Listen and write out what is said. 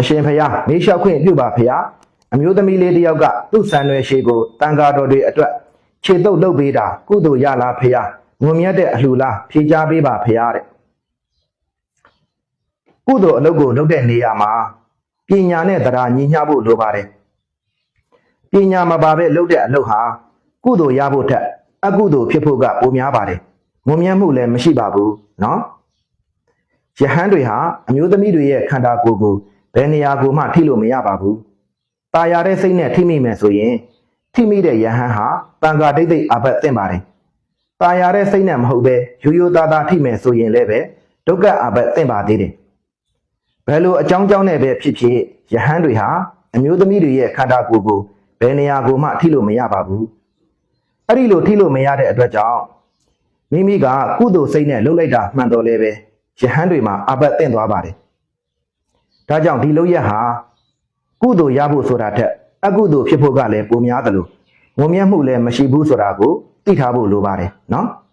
အရှင်ဖျားမေးလျှောက်ခွင့်ပြုပါဖျားအမျိုးသမီးလေးတစ်ယောက်ကသူ့ဆံရွယ်ရှိကိုတန်ဃာတော်တွေအတွက်ခြေတုပ်လုပ်ပေးတာကုသိုလ်ရလားဖျားငုံမြတ်တဲ့အလှလားဖြေချပေးပါဖျားတဲ့ကုသိုလ်အလုပ်ကိုလုပ်တဲ့နေရာမှာပညာနဲ့တရားညီမျှဖို့လိုပါတယ်ပညာမပါဘဲလုပ်တဲ့အလုပ်ဟာကုသိုလ်ရဖို့ထက်အကုသိုလ်ဖြစ်ဖို့ကပိုများပါတယ်ငုံမြတ်မှုလည်းမရှိပါဘူးနော်ယဟန်တွေဟာအမျိုးသမီးတွေရဲ့ခန္ဓာကိုယ်ကို ဘယ်နေရာကိုမှထိလို့မရပါဘူး။ตายရတဲ့စိတ်နဲ့ထိမိမယ်ဆိုရင်ထိမိတဲ့ယဟန်ဟာတန်ခါဒိတ်ဒိတ်အဘတ်သင့်ပါတယ်။ตายရတဲ့စိတ်နဲ့မဟုတ်ပဲရိုးရိုးသားသားထိမယ်ဆိုရင်လည်းပဲဒုက္ခအဘတ်သင့်ပါသေးတယ်။ဘယ်လိုအကြောင်းကြောင်းနဲ့ပဲဖြစ်ဖြစ်ယဟန်တွေဟာအမျိုးသမီးတွေရဲ့ခန္ဓာကိုယ်ကိုဘယ်နေရာကိုမှထိလို့မရပါဘူး။အဲ့ဒီလိုထိလို့မရတဲ့အတွက်ကြောင့် မိမိကကုသိုလ်စိတ်နဲ့လှုပ်လိုက်တာမှန်တော်လဲပဲယဟန်တွေမှာအပတ်တင့်သွားပါတယ်။ ဒါကြောင့်ဒီလှုပ်ရက်ဟာကုသိုလ်ရဖို့ဆိုတာထက်အကုသိုလ်ဖြစ်ဖို့ကလည်းပိုများတယ်လို့ငုံမြတ်မှုလည်းမရှိဘူးဆိုတာကိုသိထားဖို့လိုပါတယ်နော်။